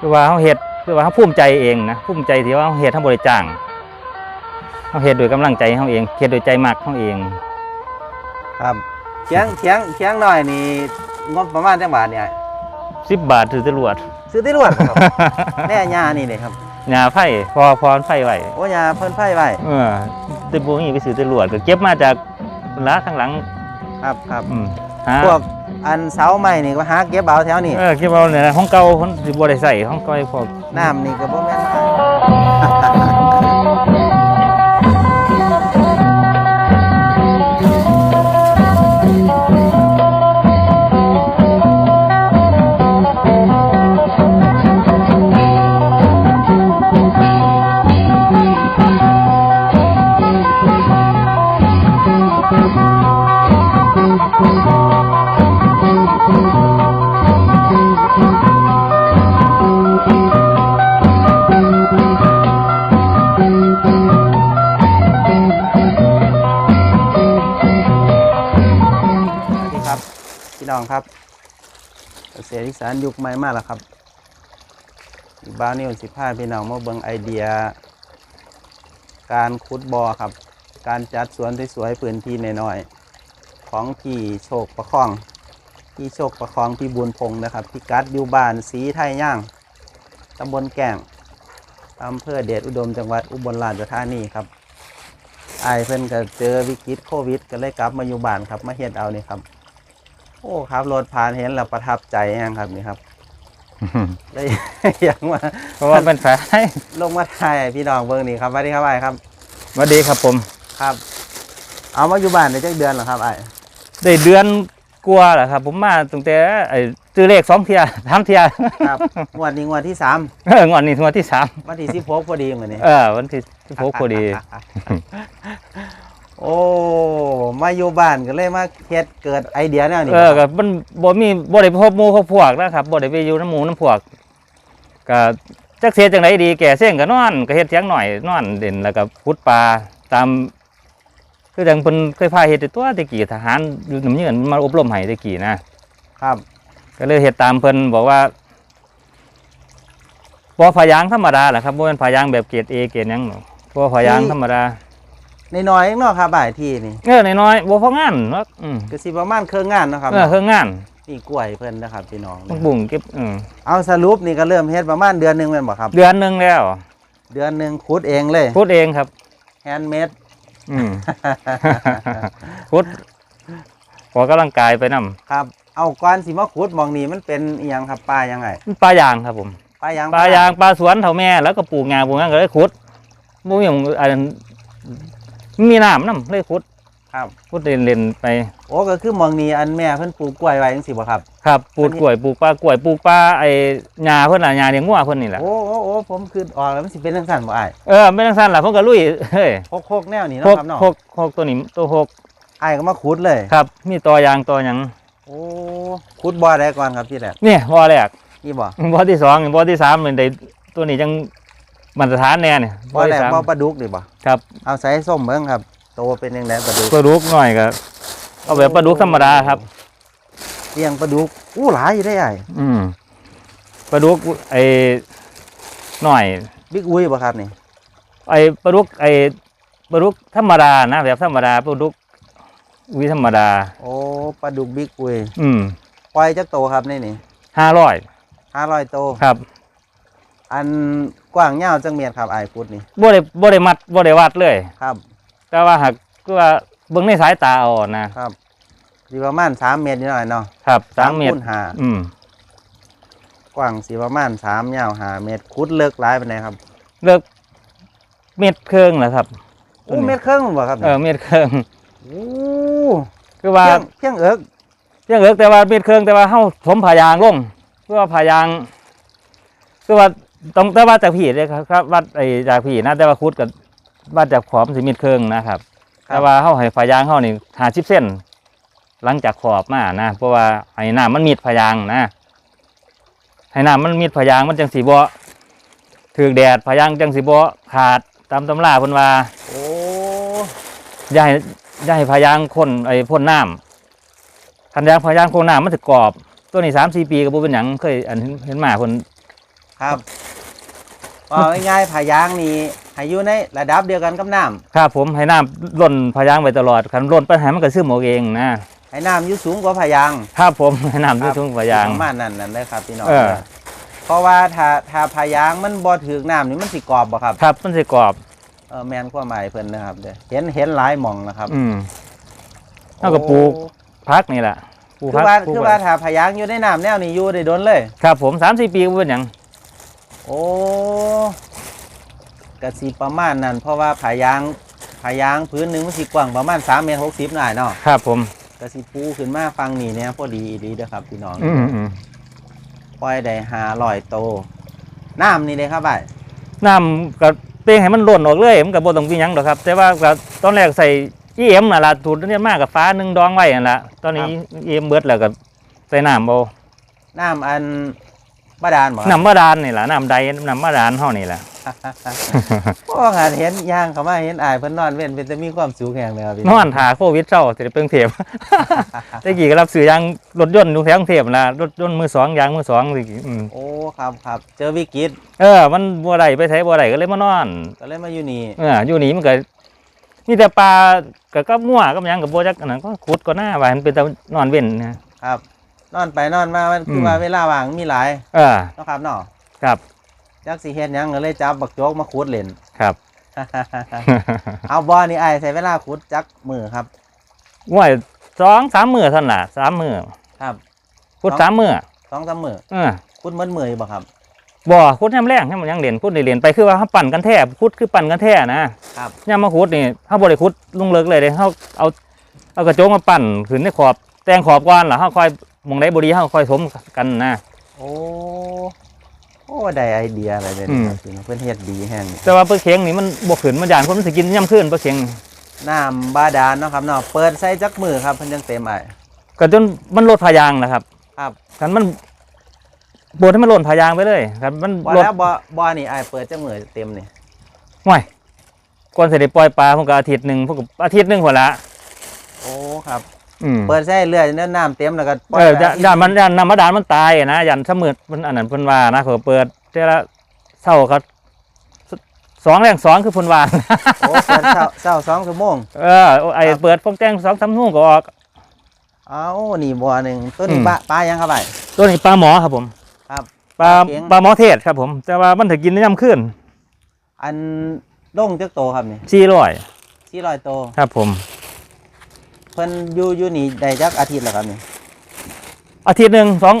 คือว่าเฮาเฮ็ดคือว่าเฮาภูมิใจเองนะภูมิใจที่ว่าเฮาเฮ็ดเฮาบ่ได้จ้างเฮาเฮ็ดด้วยกำลังใจเฮาเองเฮ็ดด้วยใจมักเฮาเอง ครับเทียงเทียงเทียงหน่อยนี่งบประมาณจังบาทเนี่ย10บาทถือตำรวจซื้อที่รวดครับแม่ยานี่เลยครับหญ้าไผ่พอพรไฟไว้โอ้ยาเพิ่นไฟไว้เออแต่บ่มีไปซื้อตำรวจก็เก็บมาจากร้านข้างหลัง ครับครับอืมหาพวก อันเสาไม้นี่ก็หาเก็บเอาแถวนี้เออเก็บเอาเนี่ยนะของเก่าคนสิบ่ได้ใส่ของเก่าไอ้พวกน้ำนี่ก็บ่แม่น ษตรอีสานยุคใหม่มากแล้วครับบ้านนี่สิพาพี่น้องมาเบิ่งไอเดีย การขุดบ่อครับ การจัดสวนสวยๆพื้นที่น้อยๆของพี่โชคประคอง พี่โชคประคองพี่บุญพงศ์นะครับพี่กัดอยู่บ้านสีไทยย่างตำบลแก่งอำเภอเดชอุดมจังหวัดอุบลราชธานีครับไอเพิ่นก็เจอวิกฤตโควิด ก็เลยกลับมาอยู่บ้านครับมาเฮ็ดเอานี่ครับ โอ้ครับรถผ่านเห็นแล้วประทับใจแฮงครับนี่ครับเลยอยากมาเพราะว่าเป็นแฟนลงมาถ่ายให้พี่น้องเบิ่งนี่ครับสวัสดีครับไอ้ายครับสวัสดีครับผมครับ เอามาอยู่บ้านได้จักเดือนเหรอครับไอ้ายได้เดือนกว่าแหละครับ ผมมาตั้งแต่ไอ้ซื้อเลขสองเทียสามเทียครับงวดนี้งวดที่สามเอองอนนี้งวดที่สามวันที่สิบหกพอดีมื้อนี้เออวันที่ที่พกพอดี โอ้มาอยู่บ้านก็เลยมาเฮ็ดเกิดไอเดียแนวนี้เออกับมันบ่มีบ่ได้พบหมู่พบพวกนะครับบ่ได้ไปอยู่น้ำหมู่น้ำพวกก็จักเสียจังไดดีแก่เส้งก็นอนก็เฮ็ดเถียงหน่อยนอนเด่นแล้วก็พุดปลาตามคือจังเพิ่นเคยพาเฮ็ดแต่ตัวแตะกี้ทหารอยู่น้ำเงินมาอบรมให้แตะกี้นะครับ ก็เลยเฮ็ดตามเพิ่นบอกว่าบ่ผายางธรรมดาแหละครับบ่แม่นผายางแบบเกรด A เกรดหยังหรอกบ่ผายางธรรมดา ในน้อยๆเองเนาะครับบ่ายที่นี่เออน้อยๆบ่พองานเนาะอืมก็สิประมาณเครื่องงานเนาะครับเออเครื่องงานนี่กล้วยเพิ่นนะครับพี่น้องต้องบุ้งเก็บเออเอาสรุปนี่ก็เริ่มเฮ็ดประมาณเดือนหนึงแม่นบ่ครับ เดือนหนึงแล้วเดือนหนึงขุดเองเลยพูดเองครับ แฮนด์เมด อืม พูดออกกำลังกายไปนำครับ เอาก่อนสิมาขุดหมองนี้มันเป็นอีหยังครับปลายังไงปลายางครับผม ปลายางปลายางปลาสวนเท่าแม่แล้วก็ปลูกงาปลูกงาก็เลยขุดบ่มีหยังอัน มีน้ำนํเลยขุดครับขุดเล่นๆไป โอ้ก็คือหมองนี้อันแม่เพิ่นปลูกกล้วยไว้จังซี่บ่ครับ ครับปลูกกล้วยปลูกปลากล้วยปลูกปลาไอ้หญ้าเพิ่นน่ะหญ้าเลี้ยงงัวเพิ่นนี่แหละโอ้โอ้โอ้ผมคือออกแล้วมันสิเป็นจังซั่นบ่อ้ายเออไม่ต้องสั่นล่ะเพิ่นก็ลุยเฮ้ยโคกๆแนวนี้หเนาะกครับเนาะหกหกตัวนี้ตัวหกอ้ายก็มาขุดเลย ครับ มีตัวยางตัวหยังโอ้ขุดบ่อได้ก่อนครับพี่แหลกนี่บ่อแรกนี่บ่บ่อที่สองบ่อที่สามมันได้ตัวนี้จัง มาตรฐานแน่เนี่ยบ่อแรกที่สามบ่อปลาดุกนี่บ่ครับเอาใส่ส้มเบิ่งครับโตเป็นจังไดปลาดุกปลาดุกหน่อยก็เอาแบบปลาดุกธรรมดาครับเลี้ยงปลาดุกอู้หลายอยู่ได้อ้ายอืมปลาดุกไอ้หน่อยบิ๊กอุ้ยบ่ครับนี่ไอ้ปลาดุกไอ้ปลาดุกธรรมดานะแบบธรรมดาปลาดุกวิธรรมดา โอ้ปลาดุกบิ๊กอุ้ยอืมปล่อยจักโตครับในนี่ห้าร้อย500โตครับ อันกว้างยาวจังเมียนครับอ้ายขุดนี่บ่ได้บ่ได้มัดบ่ได้วัดเลย ครับแต่ว่าหากก็ว่าเบิ่งในสายตาเอานะครับสิประมาณ3เมตรนิดหน่อยเนาะครับสามเมตรคูณห้าอืมกว้างสิประมาณ3ยาว5เมตรขุดเลิกหลายปานใดครับเลิกเม็ดเครื่องแหละครับโอ้เมตรครึ่งบ่ครับเออเม็ดเครื่องโอ้คือว่า เพียงเพียงเอิกเพียงเอิกแต่ว่าเม็ดเครื่องแต่ว่าเฮาถมผายางลงเพื่อว่าผายาง คือว่า ต้องแต่ว่าจากผีเลยครับครับวัดไอ้จากผีนะแต่ว่าคุดกับวัดจากขอบสิเม็ดเครื่องนะครับ แต่ว่าเฮาให้ผายางเฮานี่50เส้น หลังจากขอบมานะเพราะว่าให้น้ำมันมีดผายางนะให้น้ำมันมีดผายางมันจังสิบ่ถือแดดผายางจังสิบ่ขาดตามตำราเพิ่นว่าโอ้อย่าให้อย่าให้พายางคนไอ้พ่นน้ำคันยางพายางโคนน้ำมันถึกกรอบ ตัวนี้สามสี่ปีก็บ่เป็นหยังเคยอันเห็นเห็นหมาคนครับ ว่าง่ายๆผายางนี่ให้อยู่ในระดับเดียวกันกับน้ำครับผมให้น้ำล้นพายางไว้ตลอดคันล้นปัญหามันก็ซึมออกเองนะให้น้ำอยู่สูงกว่าผายางครับผมให้น้ำด้วยทุ่งพายาง ประมาณนั้นนั่นเลยครับพี่น้องเออ เพราะว่าถ้าถ้าผายางมันบ่ถึกน้ำนี่มันสิกรอบบ่ครับครับมันสิกรอบ เออแมนความหมายเพิ่นนะครับเด้อเห็นเห็นหลายหม่องนะครับอืม เอาก็ปลูก พักนี่แหละปลูกคือพักว่าปลูกคือไว้ว่าถ้าผายางอยู่ในน้ำแนวนี้อยู่ได้โดนเลย ครับผมสามสี่ปีก็เป็นอย่าง โอ้กะสิประมาณนั้น เพราะว่าผายางผายางพื้นหนึงมันสิกว้างประมาณ3เมตร60หน่อยเนาะครับผมกะสิปูขึ้นมาฟังนี่เนี่ยพอดีดีเด้อครับพี่น้องอืมอืมปล่อยได้500โตน้ำนี่เลยครับบ่ายน้ำกับเตียงให้มันล้นออกเลยมันกับบ่ต้องมีหยังหรอกครับ แต่ว่าก็ตอนแรกใส่อีเอ็มน่ะล่ะถูดเนี่ยมากกับฟ้าหนึ่งดองไว้นั่นละตอนนี้เอ็มเบิดแล้วก็ใส่น้ำเอาน้ำอัน บาดาลบ่ครับน้ำบาดาลนี่แหละน้ำใดน้ำบาดาลเฮานี่แหละพวกหาเห็นย่างเขามาเห็นอายเพิ่นนอนเว้นเป็นจะมีความสุขแห่งเลยครับพี่นอนหาโควิดเศร้าจะได้เปิงเทพ ตะกี้ก็รับซื้อยางรถยนต์อยู่แถวกรุงเทพนั่นล่ะรถยนต์มือสองยางมือสองสิอืมโอ้ครับครับเจอวิกฤตเออมันบ่ได้ไปไสบ่ได้ก็เลยมานอน ก็เลยมาอยู่นี่เอออยู่นี่มันก็มีแต่ปลากับกับมั่วกับหยังกับบ่จักอันนั้นก็ขุดก็หน้าว่ามันเป็นแต่นอนเว้นนะครับ นอนไปนอนมามันคือมว่าเวลาว่างมีหลายเออเนาะครับเนาะครับจักสิเฮ็ดหยังก็เลยจับบักโจกมาขุดเล่นครับ เอาบ่อนี่อ้ายใช้เวลาขุดจักมือครับ ว่ายสองสามมื้อเท่านั้นล่ะสามมื้อครับขุดสามมื้อสองสามมือเออขุดเหมือนมืออยู่บ่ครับ บ่ขุดยามแรงยามยังเล่นขุดได้เล่นไปคือว่าเฮาปั่นกันแท้ขุดคือปั่นกันแท้นะครับยามมาขุดนี่เฮาบ่ได้ขุดลงเลิกเลยเด้เฮาเอาเอากระโจงมาปั่นขึ้นในขอบแต่งขอบก่อนแล้วเฮาค่อยห มองใดบ่ดีเฮาค่อยถมกันนะ โอ้ โอ้ ได้ไอเดียอะไรเลยอืนะมครับพี่น้องเพิ่นเฮ็ดดีแฮงแต่ว่าปลาเข็งนี่มันบ่ขึ้นมันย่านคนมันสิกินย่ำขึ้นปลาเข็งน้ำบาดาลเนาะครับเนาะเปิดใส่จักมือครับเพิ่นจังเต็มอ้ายก็จนมันลดพายางนะครับครับกันมันบดให้มันหล่นพายางไปเลยครับมันบ่ลดแล้วบ่บ่นี่อ้ายเปิดจักมือเต็มนี่ห่วยก่อนสิได้ปล่อยปลาผมก็อาทิตย์หนึงผมก็อาทิตย์หนึงพุ่นละโอ้ครับ อืมเปิดใส่เรื่อยเนื้อน้ำเต็มแล้วก็ปล่เออไปย่านย่านมันย่านน้ำมาดานมันตายอะนะย่านเสมือมันอันนั้นเพิ่นว่านะเขาเปิดแต่ละเช้าก็สสองแรงสองคือเพิ่นว่า โอ้เปิดเช้าเช้าสองชั่วโมง เออไอ้เปิดพวกแจ้งสองสามทุ่มก็ออก เอ้านี่บ่อหนึ่งตัวนี้อืม ปลาปลายังครับไอ้ตัวนี้ปลาหมอครับผมครับ ปลาปลาเข็งปลาหมอเทศครับผม แต่ว่ามันถึงกินในย่ำขึ้นอันลงจักโตครับนี่สี่ร้อยสี่ร้อยโต ครับผม เพิ่นอยู่อยู่นี่ได้จักอาทิตย์แล้วครับนี่อาทิตย์หนึ่งสอง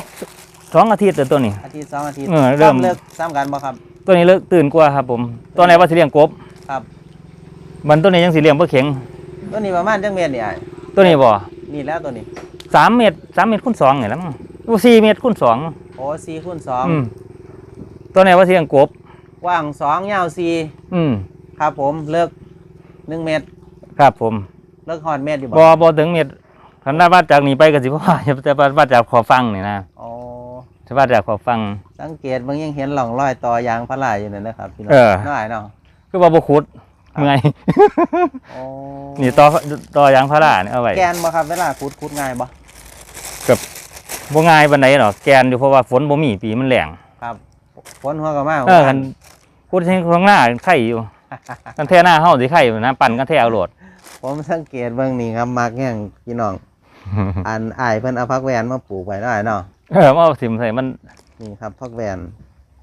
สองอาทิตย์แต่ตัวนี้ อาทิตย์สองอาทิตย์เออเริ่ม ซ้ำเลิกซ้ำกันบ่ครับ ตัวนี้เลิกตื่นกว่าครับ ผมตัวไหนว่าสิเลี้ยงกบครับ มันตัวนี้ยังสิเลี้ยงปลาเข็ง ตัวนี้ประมาณจังเมตรนี่ไอ้ตัวนี้บ่นี่แล้วตัวนี้สามเมตรสามเมตรคูณสองไงแล้วมั้งตัวสี่เมตรคูณสองโอ้สี่คูณสองอืมตัวไหนว่าสิเลี้ยงกบ กว้างสองยาวสี่อืมครับผมเลิกหนึ่งเมตร ครับผม เลิกฮอดเมตรอยู่บ่บ่ถึงเมตรคันได้วัดจากนี้ไปก็สิพ่อจะวัดจากขอบฟังนี่นะโอ้จะวัดจากขอบฟัง สังเกตเบิ่งยังเห็นร่องรอยต่อยางพาราอยู่นั่นนะครับพี่น้องเออ น้อยเนาะคือว่าบ่ขุดเมื่อยโอ้นี่ต่อต่อยางพาราเนี่ยเอาไว้แกนบ่ครับเวลาขุดขุดง่ายบ่บ่ง่ายปานใดหรอกแกนอยู่เพราะว่าฝนบ่มีปีมันแรงครับฝนหัวก็มาเออกันขุดที่ข้างหน้าไข่อยู่ กันแท่หน้าเฮาสิไข่อยู่นะปั่นกันแท่เอาโหลด ผมสังเกตเบิ่งนี่ครับมักแห้งพี่น้อง อันอายเพิ่นเอาพักแวนมาปลูกไว้ได้เนาะเออมาเอาสิมใส่มันนี่ครับพักแวน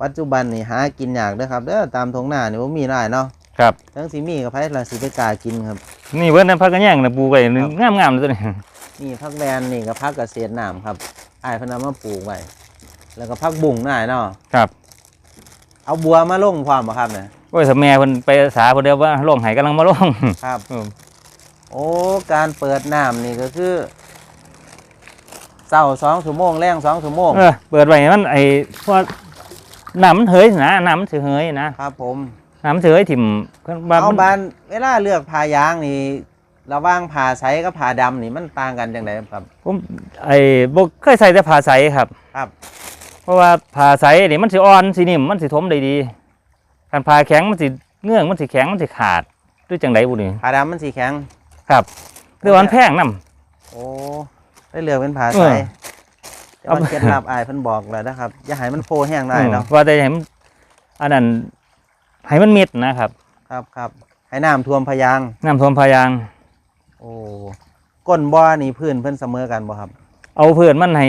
ปัจจุบันนี่หากินยากเด้อครับเด้อตามท้องนานี่บ่มีได้เนาะครับทั้งสิมีกับไผล่ะสิไปกล้ากินครับ นี่เบิ่นนั้นพักกันแย่งน่ะปลูกไว้ครับงามๆเลยตัวนี้นี่พักแวนนี่กับพักเกษตรน้ำครับอายเพิ่นเอามาปลูกไว้แล้วก็พักบุ้งได้เนาะครับเอาบัวมาลงพร้อมบ่ครับเนี่ยโอ้ยถ้าแม่เพิ่นไปสาเพิ่นเดียวว่าลงให้กำลังมาลงครับเออ โอ้การเปิดน้ำนี่ก็คือเช้าสองชั่วโมงแรงสองชั่วโมงเออเปิดไว้ให้มันไอ้เพราะว่าน้ำมันเฮยนะน้ำมันสิเฮยนะครับผมน้ำมันสิเฮยถิ่มว่าเอามัน บานเวลาเลือกผ้ายางนี่ระหว่างผ้าใสกับผ้าดำนี่มันต่างกันจังไดครับ ผมไอ้บ่เคยใส่แต่ผ้าใสครับครับ เพราะว่าผ้าใสนี่มันสิอ่อนสินิ่มมันสิทมได้ดีการผ้าแข็งมันสิเงื่องมันสิแข็งมันสิขาดด้วยจังไดบุนี่ผ้าดำมันสีแข็ง ครับคือว่ามันแพงนํโอ้ได้เลือกเป็นผ้าเอใสอแต่ว่าเคล็ดลับอายเพิ่นบอกแล้วนะครับ อย่าให้มันโพแห้งได้เนาะอืมว่าแต่ให้มันอันนั้นให้มันมิดนะครับครับครับให้น้ำท่วมพะยางน้ำท่วมพายาง โอ้ก้นบ่อนี่พื้นเพิ่นเสมอกันบ่ครับ เอาเพื่อนมันให้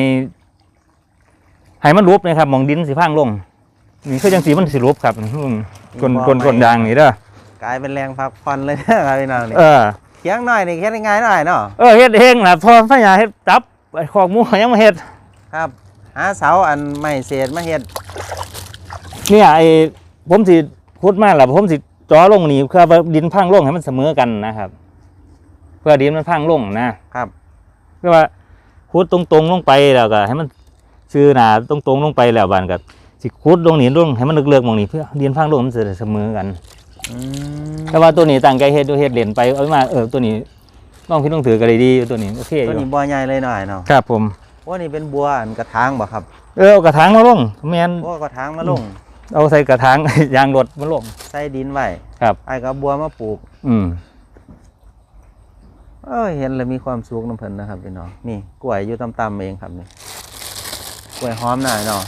ให้มันรูปนะครับหมองดินสิพังลงนี่คือจังสีมันสิรูปครับอืมกลนกลนกลนยางนี่เด้อกลายเป็นแรงพักผ่อนเลยนะครับพี่น้องนี่เออ เคียงหน่อยนี่เฮ็ดง่ายๆหน่อยเนาะเออเฮ็ดเองนะพอพญาเฮ็ดจับไอ้ขอกหมูยังมาเฮ็ดครับ หาเสาอันไม่เศษมาเฮ็ดเนี่ยไอ้ผมสิขุดมาแล้วผมสิจ่อลงนี่เพื่อว่าดินพังลงให้มันเสมอกันนะครับ เพื่อดินมันพังลงนะครับเพื่อว่าขุดตรงๆลงไปแล้วก็ให้มันชื่อหนาตรงๆลงไปแล้วบานก็สิขุดลงนี่ลงให้มันเลือกๆหมองนี่เพื่อดินพังลงมันจะได้เสมอกันอืม แต่ว่าตัวนี้ตั้งใจเฮ็ดดูเฮ็ดเล่นไปเอามาเออตัวนี้น้องพี่ต้องถือก็ได้ดีอยู่ตัวนี้โอเคอตัวยู่นี้บ่อใหญ่เลยหน่อยเนาะครับผมว่านี่เป็นบัวอันกระถางบ่ครับเออเอากระถางมาลงแมนบัวกระถางมาลงเอาใส่กระถาง ยางรถมาลง ใส่ดินไว้ครับ ไอ้ก็เอาบัวมาปลูก อืมเออเห็นแล้วมีความสุขน้ำเพิ่นนะครับพี่น้องนี่กล้วยอยู่ต่ำๆเองครับนี่กล้วยหอมหน่อยเนาะ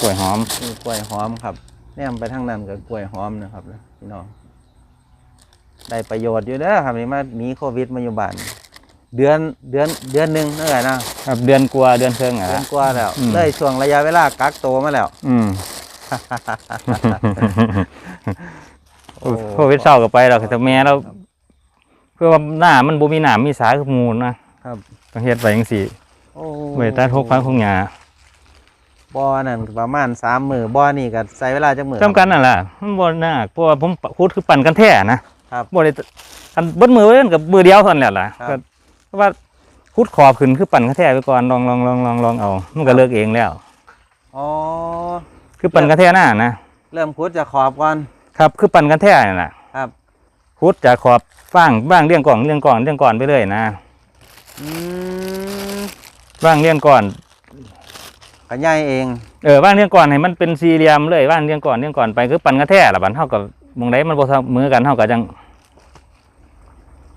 กล้วยหอม นี่กล้วยหอมครับแนมไปทางนั้นก็กล้วยหอมนะครับพี่น้องได้ประโยชน์อยู่เด้อครับนี่มาหนีโควิดมาอยู่บ้านเดือนเดือนเดือนหนึ่งนั่นแหละนะครับเดือนกว่าเดือนครึ่งอะเดือนกว่าแล้วอืมเลยช่วงระยะเวลากักโตวมาแล้ว อืมโอ้โควิดเศร้าก็ไปแล้วแต่แม่เราเพื่อว่าหน้ามันบ่มีหนามมีสาคือหมูลนะครับต้องเฮ็ดไปจังซี่โอ้ไว้ใต้ทกพังของหญ้า บ่อนั่นประมาณสามมือบ่อนี่ก็ใช้เวลาจักมือจำกันนั่นล่ะมันบ่น่าเพราะว่าผมขุดคือปั่นกันแท้นะครับบ่ได้อันเบิดมือไว้กันกับมือเดียวเท่านั้นแหละล่ะครับก็เพราะว่าขุดขอบขึ้นคือปั่นกันแท้ไปก่อนลองลองลองลองลองเอามันก็เลิกเองแล้วอ๋อคือปั่นกันแท้หน้านะเริ่มขุดจากขอบก่อนครับคือปั่นกันแท้นั่นล่ะครับขุดจากขอบฟางบ้างเรียงก่อนเรียงก่อนเรียงก่อนไปเลยนะอืมบ้างเรียงก่อน ขยายเองเออบ้างเรียงก่อนให้มันเป็นสี่เหลี่ยมเลยบ้างเรียงก่อนเรียงก่อนไปคือปั่นกันแท้ละบัดเท่ากับมองไดมันบ่เสมอกันเท่ากับจัง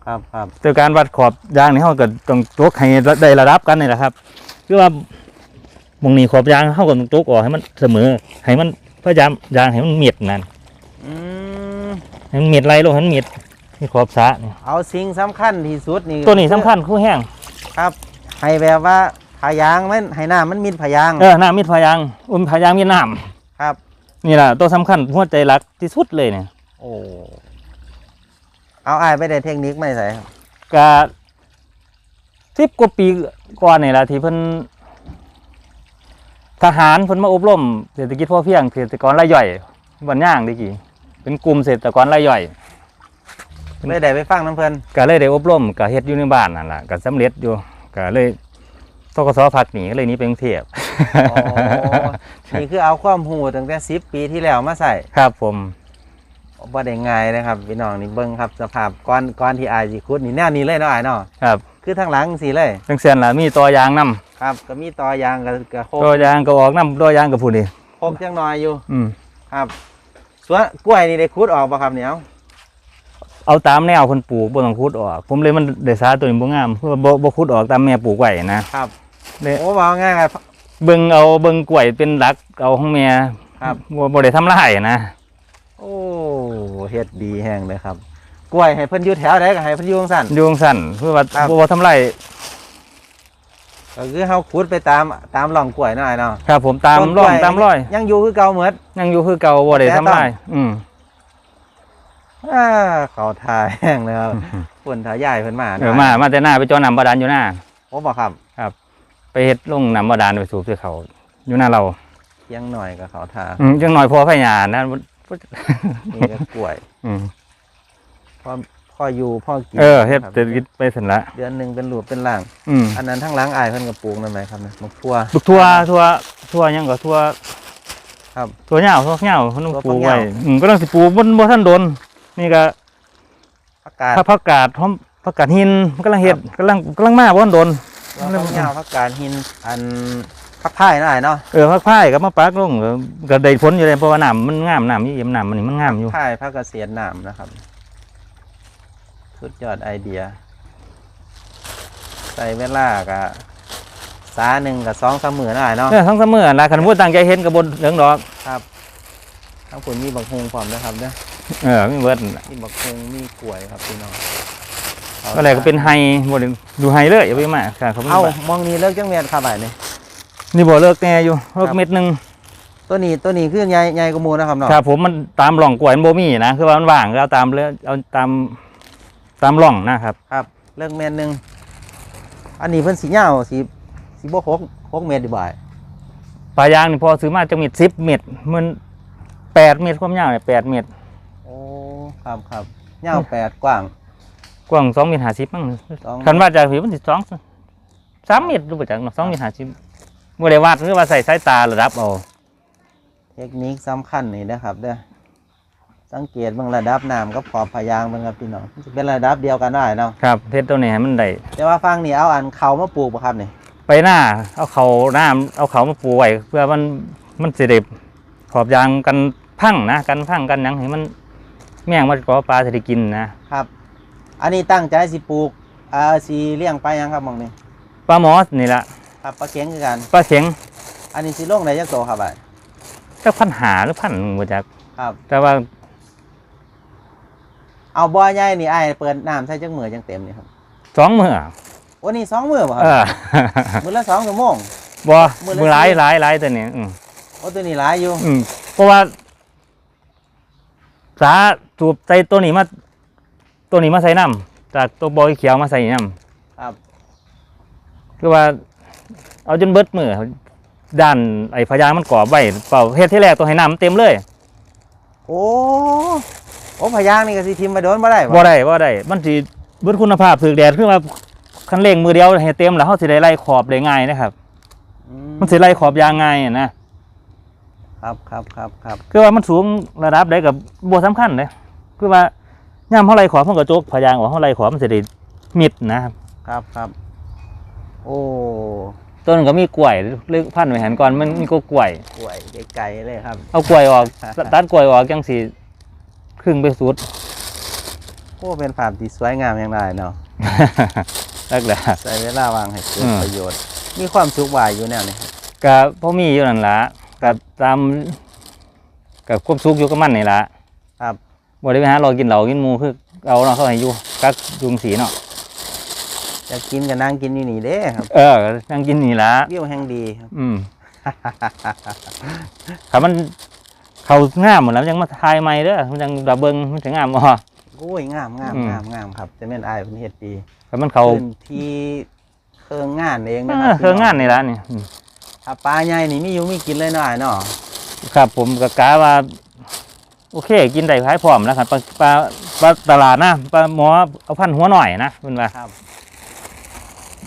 ครับครับโดยการวัดขอบยางนี่เท่ากับต้องตกให้ได้ระดับกันนี่แหละครับคือว่าหมองนี้ขอบยางเท่ากับต้องตกออกให้มันเสมอ ให้มันพยายามยางให้มันเมียดนั่นอืมให้มันเมียดไรลงให้มันเมียดที่ขอบสระนี่เอาสิ่งสำคัญที่สุดนี่ตัวนี้สำคัญคู่แห้งครับให้แบบว่า พายางมันให้น้ำมันมิดพายางเออน้ำมีดพยางอุ้มพยางมีน้ำครับนี่แหละตัวสำคัญหัวใจหลักที่สุดเลยเนี่ยโอ้เอาอายไปได้เทคนิคไหมใส่ครับกะสิบกว่าปีก่อนนี่แหละที่เพิ่นทหารเพิ่นมาอบรมเศรษฐกิจพอเพียงเกษตรกรรายย่อยบันย่างดีกี่เป็นกลุ่มเกษตรกรรายย่อย ไม่ได้ไปฟังน้ำเพลินก็เลยได้อบรมก็เฮ็ดอยู่ในบ้านนั่นแหละก็สำเร็จอยู่ก็เลย ทกศพักหนีก็เลยหนี้ไปกรุงเทพอ๋อนี่คือเอาความหูตั้งแต่สิบปีที่แล้วมาใส่ครับผมบ่ได้ง่ายนะครับพี่น้องนี่เบิ้งครับสภาพก้อนก้อนที่อายสิคุดนี่แนวนี้เลยเนาะอายเนาะครับคือทางหลังสีเลยจังเซียนล่ะมีตัวยางนํครับ ก็มีตอยางกับกับโคกตัวยางก็ออกนํตัวยางก็พูดนี่โคกจังน้อยอยู่ อืมครับส่วนกล้วยนี่ได้คุดออกป่ะครับเนี่ย เอาเอาตามแนวเพิ่นปลูกบ่ต้องขุดออก ผมเลยมันได้สาตัวนี้บ่งามเพราะว่าบ่บ่ขุดออกตามแม่ปลูกไว้นะครับเด้โอ้ว่าง่ายครับ เบิ่งเอาเบิ่งกล้วยเป็นหลักเอาของแม่ครับ บ่บ่ได้ทำลายนะ โอ้เฮ็ดดีแห้งเลยครับ กล้วยให้เพิ่นอยู่แถวใดก็ให้เพิ่นอยู่จังซั่นอยู่จังซั่นเพื่อว่าครับ บ่บ่ทำลายก็คือเฮาขุดไปตามตามร่องกล้วยเนาะอายเนาะครับ ผมตามต้นกร่ล้อวยงตามร้อยยังอยู่คือเก่าเหมือน ยังอยู่คือเก่าบ่ได้แต่ทำลายอืม อ่าเขาทายแห้งเลยครับเพิ่นทายายเพิ่นมาเออมามาแต่หน้าไปจอน้ำบาดาลอยู่หน้าโอ้บ่ครับ ไปเฮ็ดลงน้ำบาดาลไปสูบใส่เขาอยู่หน้าเราเพียงหน่อยก็เขาทาอืมจังหน่อยพอพญานะนี่ก็กล้วย อืมพ่อพ่ออยู่พ่อกินเออเฮ็ดครับเศรษฐกิจไปซั่นละเดือนหนึงเป็นรูปเป็นร่างอืมอันนั้นทั้งหล้างอายเพิ่นก็ปลูกนั่นไหมครับนะมะทั่วลูกทั่วทั่วทั่วหยังก็ทั่วครับทั่วเหย้าทั่วเหย้าเพิ่นทั่วปลูกฝักเหไว้ย้าอืมก็ต้องสิปลูกบ่บ่ทันโดน นี่ก็ผักกาดถ้าผักกาดหอมผักกาดหินมันกำลังเฮ็ดกำลังกำลังมาบ่ทันโดนแล้วผักยาวผักกาดหินอันผักพายน่ะอายเนาะเออผักพายก็มาปักลงก็ก็ได้ผลอยู่เลยเพราะว่าน้ำมันงามน้ำนี่เอี่ยมน้ำมันนี่มันงามอยู่พายผักเกษตรน้ำนะครับสุดยอดไอเดีย ใส่เวลาก็สษาหนึ่งกับสองสามหมื่นได้เนาะเออทั้งเสมอนะคันพูดตั้งใจเห็นกับบนเหลืองดอกครับทั้งผลมีบักฮงพร้อมนะครับเนี่ย เออไม่เบิดน่ะมีบักฮงมีกล้วยครับพี่น้องก็เลยก็เป็นไฮบ่ได้ดูไฮเลยอย่าไปมากครับเขาไม่เอ้าบ้ามองนี้เลิกจังเมียนครับไอ้นี่นี่บ่เลิกแน่อยู่เลิคกรับเม็ดหนึงตัวนี้ตัวนี้คือใหญ่ใหญ่กว่าหมูนะครับเนาะครับผมมันตามร่องกล้วยมันบ่มีนะคือว่ามันว่างแล้วตามเลยเอาตามตามร่องนะครับ ครับ เลิกเมตรหนึ่งอันนี้เพิ่นสีเหย้าสีสีบ่หกหกเมตรดีบ่ายปลายางนี่พอซื้อมาจังเม็ด10เม็ดมัน8เม็ดความยาวเนี่ย8เม็ดโอ้ ครับครับเหย้าแปดกว้าง กว้าง2เมตร50มั้งสอง คันว่าจากผิวมันสิ2 3เมตรรู้บ่จักเนาะ2เมตร50บ่ได้วัดหรือว่าใส่สายตาระดับเอาเทคนิคสำคัญนี่นะครับเด้อสังเกตเบางระดับน้ำกับขอบพยางค์เบางครับพี่น้องมันจะเป็นระดับเดียวกันได้เนาะครับเฮ็ดตัวนี้ให้มันได้แต่ว่าฟังนี่เอาอันเขามาปลูกบ่ครับนี่ไปหน้า เอาเขาหน้าเอาเขามาปูไว้เพื่อมันมันสิได้ขอบยางกันพังนะกันพังกันหยังให้มัน แม่งมันก็ปลาสิได้กินนะครับ อันนี้ตั้งใจสิปลูกอ่าสิเลี้ยงไปลายังครับหมองนี้ปลาหมอนี่ละครับปลาเข็งคือกัน ปลาเข็งอันนี้สิลงได้จักโตครับไอ้จักพันหาหรือพันบ่จักครับ แต่ว่าเอาบ่อใหญ่นี่ไอ้เปิดน้ำใส่จักมือจังเต็มนี่ครับสองมื้อโอ้นี่สองมือบ่ครัเอบอ มือละสองชั่วโมง บ่มื้อละ มือหลายหลายหลายตัวนี้อืมโอ้ตัวนี้หลายอยู่อืมเพราะว่าสา สูบใส่ตัวนี้มา ตัวนี้มาใส่น้ำจากตัวบอยเขียวมาใส่น้ำครับคือว่า เอาจนเบิดมือด้านไอ้พยางมันกรอบไว้เปล่าเฮ็ดที่แรกตัวให้น้ำมันเต็มเลย โอ้โอ้พยางค์นี่ก็สิทิมไปโดนบ่ได้บ่ได้บ่ได้มันสิเบิดคุณภาพถึกแดดคือว่าคันเร่งมือเดียวให้เต็มแล้วเฮาสิได้ไล่ขอบได้ง่ายนะครับ อืมันสิไล่ขอบยางง่ายอะนะครับครับครับครับคือว่ามันสูงระดับใดกับบ่สำคัญเลย คือว่ายามเฮาไล่ขอบมันก็จกพยางออกเฮาไล่ขอบมันสิได้มิดนะครับครับครับโอ้ต้นก็มีกล้วยหรือพันธุ์ไว้หันก่อนมันมีก็กล้วยกล้วยไกลๆเลยครับ เอากล้วยออกตัดกล้วยออกจังสิครึ่งไปสุดโอ้เป็นภาพที่สวยงามอย่างไรเนาะนักแหละใช้เวลาวางให้เกิดอืมประโยชน์ มีความสุขหวายอยู่แนวนี้ก็พอมีอยู่นั่นละกับตามกับควบสุกอยู่กับมันนี่ละครับ บ่ได้ไปหาเรากินเหล้ากินหมูคือเอาเนาะเขาให้อยู่กักยุงสีเนาะจะกินกับนั่งกินอยู่นี่เด้ครับเออนั่งกินนี่ละวิวแห่งดีครับอืมถ้ามันเขางามหมดแล้วยังมาทายใหม่เด้อมันยังระเบิงมันถึงงามบ่โอ้ยงามงามอืมงามงามครับจะเป็นอายเป็นเฮ็ดดีถ้ามันเขาพื้นที่เครื่องงานเองเอนะคอรับเครื่องงานนี่ละนี่อืมถ้าปลาใหญ่นี่มีอยู่มีกินเลยเนาะอ้ายเนาะครับผมก็กะว่า โอเค กินได้ขายพร้อมแล้วครับปลาปลาปลาตลาดนะปลาหมอเอาพันหัวหน่อยนะเพิ่นว่าครับ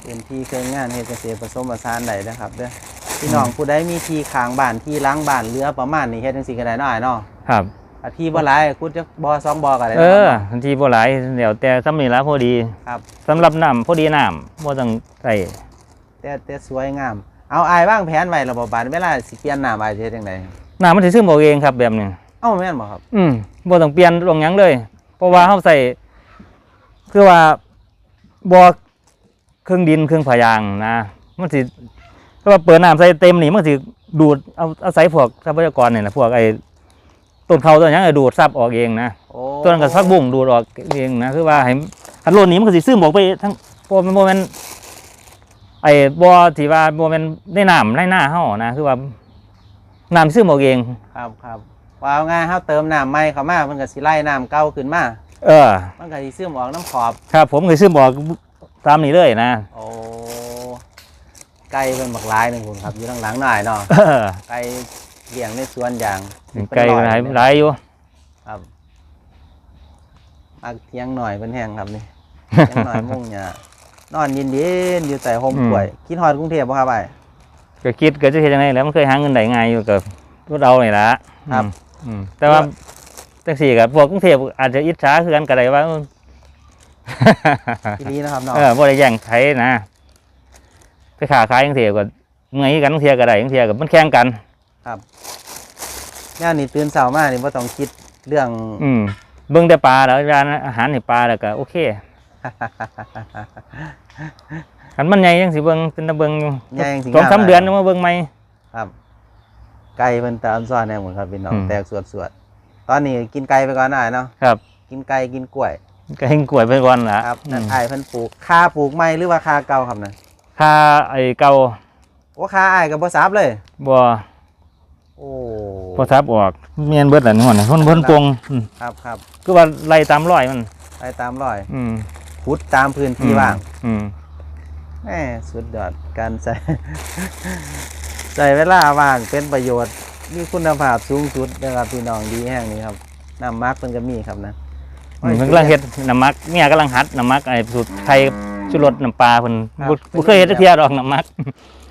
เป็นที่เครื่องงานเฮ็ดเกษตรผสมผสานได้นะครับเด้อพี่น้องผู้ใดมีที่ข้างบ้านที่ล้างบ้านเรือประมาณนี้เฮ็ดจังซี่ก็ได้เนาะอ้ายเนาะครับถ้าที่บ่หลายคุดจักบ่อสองบ่อก็ได้เอนาะอทันทีบ่หลายเดี๋ยวแต่ซ้ำนี่ละพอดีครับสำหรับน้ำพอดีน้ำบ่ต้องใส่แต่แต่สวยงาม เอาอายว่างแผนไว้ระบบบานเวลาสิเปลี่ยนน้ำอายจะเฮ็ดจังไดน้ำมันสิซึมออกเองครับแบบนี้ เอ้าแม่นบ่ครับ อืมบ่ต้องเปลี่ยนตรงหยังเลย เพราะว่าเฮาใส่คือว่าบ่เครื่องดินเครื่องผายางนะมันสิถ้าว่าเปิดน้ำใส่เต็มนี่มันสิดูดเอาเอาศัยพวกทรัพยากรนี่นะพวกไอ้ต้นเขาต้นหยังไอ้ดูดซับออกเองนะโอ้ต้นกับฟักบุ้งดูดออกเองนะคือว่าให้คันโลนนี้มันก็สิซึมออกไปทั้งบ่แม่นบ่แม่นไอ้บ่ที่ว่าบ่แม่นในน้ำในหน้าเฮานะ คือว่าน้ำซึมออกเองครับครับ ว่าเอาง่ายเฮาเติมน้ำใหม่เข้ามามันก็สิไล่น้ำเก่าขึ้นมา เออ มันก็สิซึมออกน้ำขอบ ครับผมเคยซึมออกตามนี้เลยนะโอ้ไก่เป็นบักหลายหนึงคุณครับอยู่ทางหลังหน่อยเนาะเออไก่เลี้ยงในสวนอย่างไกลหลายหลายอยู่ ครับมักเที่ยงหน่อยเป็นแห้งครับนี่เที่ยงหน่อยมุ่งหญ้านอนเย็นๆอยู่ใต้ห่มกล้วยคิดฮอดกรุงเทพบ่ครับไอ้ ก็คิดก็จะเฮ็ดจังไดแล้วมันเคยหาเงินได้ง่ายอยู่กับพวกเรานี่ล่ะครับ อืม อืมแต่ว่าจังซี่ก็พวกกรุงเทพอาจจะอิจฉาคือกันก็ได้ว่าทีนี้นะครับเนาะเออบ่ได้แย่งไผนะไปค้าขายจังซี่ก็เมื่อยกันจังซี่ก็ได้จังซี่ก็มันแข่งกันย่านนี่ตื่นเช้ามานี่บ่ต้องคิดเรื่อง อืมเบิ่งแต่ปลาแล้วร้านอาหารให้ปลาแล้วก็โอเคคันมันใหญ่จังสิเบิ่งเป็นตะเบิ่งอยู่ใหญ่จังสิสองสามงามหลายเดือนจะมาเบิ่งใหม่ครับ ไก่เพิ่นตามซ้อนแน่หมดครับพี่น้องอืม แตกสวดสวดๆตอนนี้กินไก่ไปก่อนหน่อยเนาะครับกินไก่กินกล้วยก็ให้กล้วยไปก่อนล่ะครับอืนั่นมอ้ายเพิ่นปลูกค่าปลูกใหม่หรือว่าค่าเก่าครับนะค่าไอ้เก่าโอ้ค่าอ้ายก็บ่ซับเลย บ่โอ้พอทับออกเมียนเบิดล่ะนี่หั่นน่ะคนเพิ่นปรุงอืมครับครับคือว่าไล่ตามรอยมัน ไปตามรอยอืมขุดตามพื้นที่ว่างอืม แหมสุดยอดการใส่ ใส่เวลาว่างเป็นประโยชน์ มีคุณภาพสูงสุดนะครับพี่น้องดีแห่งนี้ครับน้ำมักเพิ่นก็มีครับนะอืมเพิ่นกำลังเฮ็ดน้ำมักเมียกำลังหัดน้ำมักไอ้สูตรไทยชูรสน้ำปลาเพิ่นบ่บ่เคยเฮ็ดจักเที่ยดอกน้ำมัก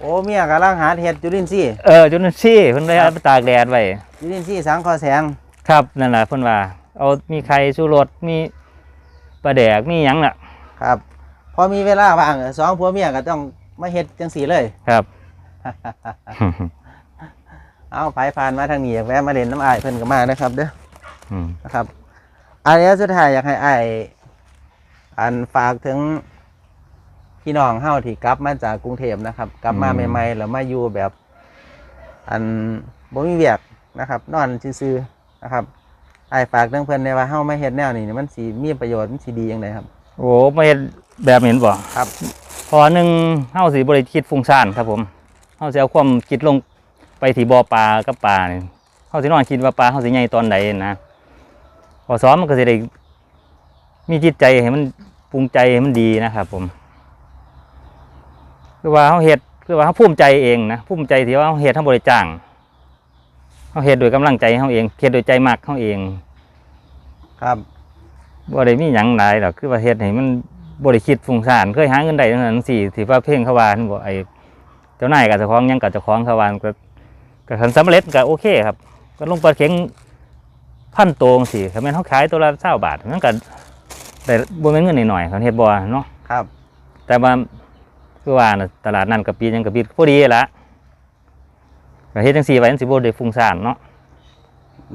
โอ้เมียกำลังหาเห็ดจุลินทรีย์เออจนมันซี่เพิ่นเลยเอาไปตากแดดไว้จุลินทรีย์สังเคอแสงครับนั่นแหละเพิ่นว่า เอามีไข่ชูรสมีปลาแดกมีหยังน่ะ ครับ พอมีเวลาว่างสองผัวเมียก็ต้องมาเฮ็ดจังสีเลย ครับ เอาไปผ่านมาทางนี้อยากแวะมาเล่นน้ำอายเพิ่นก็มานะครับ เด้ออืมนะครับอันนี้สุดท้ายอยากให้อายอันฝากถึงพี่น้องเฮาที่กลับมาจากกรุงเทพนะครับ กลับมาใหม่ๆแล้วมาอยู่แบบ อันบ่มีเวียกนะครับ นอนซื่อๆนะครับอายฝากเรื่องเพิ่นในว่าเฮามาเฮ็ดแนวนี้นี่มันสิมีประโยชน์มันสิดีจังไดครับ โอ้ไม่เฮ็ดแบบเห็นบ่ครับพอหนึ่งเฮาสิบ่ได้คิดฟุ้งซ่านครับผม เฮาสิเอาความคิดลงไปที่บ่อปลากับปลานี่เฮาสินอนคิดว่าปลาเฮาสิใหญ่ตอนใดนะพอซ้อมมันก็สิได้มีจิตใจให้มันปรุงใจให้มันดีนะครับ ผมคือว่าเฮาเฮ็ดคือว่าเฮาภูมิใจเองนะภูมิใจที่ว่าเฮาเฮ็ดเฮาบ่ได้จ้างเฮาเฮ็ดโดวยกำลังใจเฮาเองเฮ็ดโดยใจมักเฮาเอง ครับบ่ได้มีหยังหลายดอกคือว่าเฮ็ดให้มันบ่ได้คิดฟุ้งซ่านเคยหาเงินได้จังซั่นจังซี่ที่ว่าเพลงเขาว่านั่นบ่ไอ้เจ้านายกับเจ้าของหยังกับเจ้าของเขาว่าก็ก็คันสำเร็จก็โอเคครับ ก็ลงปลาเข็งพันโตจังซี่คันแม่นเฮาขายตัวละ20บาทมันก็ได้บ่แม่นเงินน้อยๆคันเฮ็ดบ่เนาะครับ แต่ว่าคือว่าน่ะตลาดนั้นก็ปีหยังก็ปีพอดีละก็เฮ็ดจังซี่ไว้มันสิบ่ได้ฟุ้งซ่านเนาะ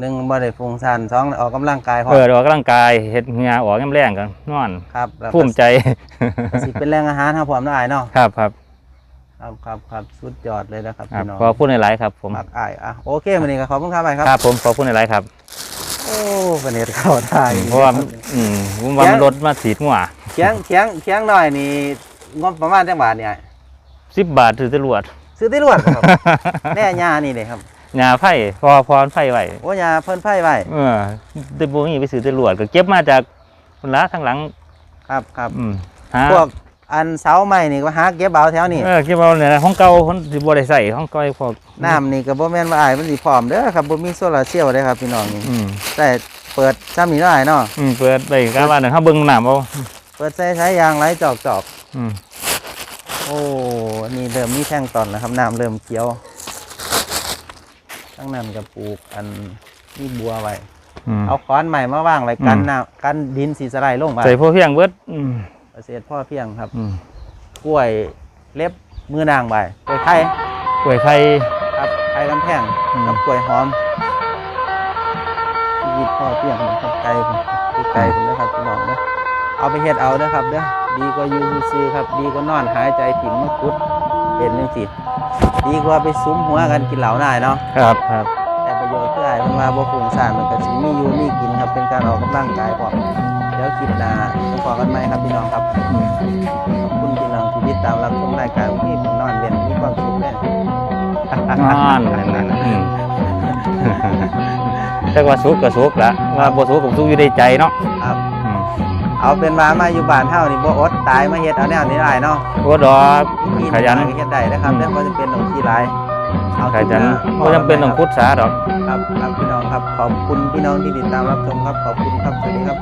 หนึ่งบ่ได้ฟุ้งซ่านสองออกกำลังกายพร้อเอมอออกกำลังกายเฮ็ดเหงื่อออกยามแรงก็นอนครับแล้วก็ภูมิใจสิเป็นแรงอาหารครับผมน้องอายเนาะครับครับ ครับครับครับสุดยอดเลยนะครับครับพี่น้องขอพูดในไลฟ์ครับผมมักอายอะโอเควันนี้ก็ขอบคุณครับไปครับ ครับผมขอพูดในไลฟ์ครับ โอ้วันนี้เข้าท่าอีกเพราะว่าอืมผมว่ามันรถมาสีดหัวเคียงเคียงเคียงหน่อยนี่งบประมาณจังบาทเนี่ยสิบบาทถือจรวดซื้อที่รวดครับแน่ยานี่เลยครับหญ้าไผ่พอพรไผ่ไว้โอ้ยาเพิ่นไพ่ไว้เออเดบมีไปซื้อจรวดก็เก็บมาจากคนละข้างหลัง ครับครับอืมหาพวก อันเสาไม้นี่ก็หาเก็บเอาแถวนี้เออเก็บเอาเนี่ยนะห้องเก่าคนสิบ่ได้ใส่ห้องเก่าพวกน้ำนี่ก็บ่แม่นว่าอายมันสิพร้อมเด้อครับบ่มีโซลาร์เซลล์เด้อครับพี่น้องนี่อืมแต่เปิดซ้ำนี่เนาะอายเนาะอืมเปิดไปกาว่านั่นเฮาเบิ่งน้ำเอาเปิดใช้ใช้ยางไหลจอกจอกอืมโอ้นี่เริ่มมีแท่งตอนแล้วครับน้ำเริ่มเขียวทั้งนั้นก็ปลูกอันนี่บัวไว้อืมเอาค้อนใหม่มาว่างไว้กันอืมน้ำกันดินสีสไลด์ลงไปใส่พวกเพียงเบิดอืม เกษตรพ่อเพียงครับ อืมกล้วยเล็บมือนางใบกล้วยไข่กล้วยไข่ ครับไข่กำแพงอืม กับกล้วยหอมชีวิตพ่อเพียงครับไก่ผมคือไก่ผมนะครับพี่น้องเด้อเอาไปเฮ็ดเอาเด้อครับเด้อดีกว่าอยู่ซื่อๆครับ ดีกว่านอนหายใจถิ่มมะกุดเป็นจังซี่ดีกว่าไปซุ้มหัวกันกินเหล้าได้เนาะ ครับครับ แต่ประโยชน์คืออะไรมันมาบ่ฟุ้งซ่านมันก็สิมีอยู่มีกินครับเป็นการออกกำลังกายพร้อมเดี๋ยว คลิปหน้าจะพอกันไหมครับพี่น้องครับอืมขอบคุณพี่น้องที่ติดตามรับชมรายการที่ผมนอนเว้นมีความสุขแน่นอนนั่นๆอืมแต่ว่าสุกก็สุกละว่าบ่สุกก็สุกอยู่ในใจเนาะครับอืมเอาเป็นว่ามาอยู่บ้านเฮานี่บ่อดตายมาเฮ็ดเอาแนวนี้ได้เนาะโอ้ดอกมีขยันก็เฮ็ดได้นะครับอืมแต่บ่จำเป็นต้องขี้หลายเอาขยันทุกบ่จำเป็นต้องพุทธาดอกครับครับพี่น้องครับขอบคุณพี่น้องที่ติดตามรับชมครับขอบคุณครับสวัสดีครับ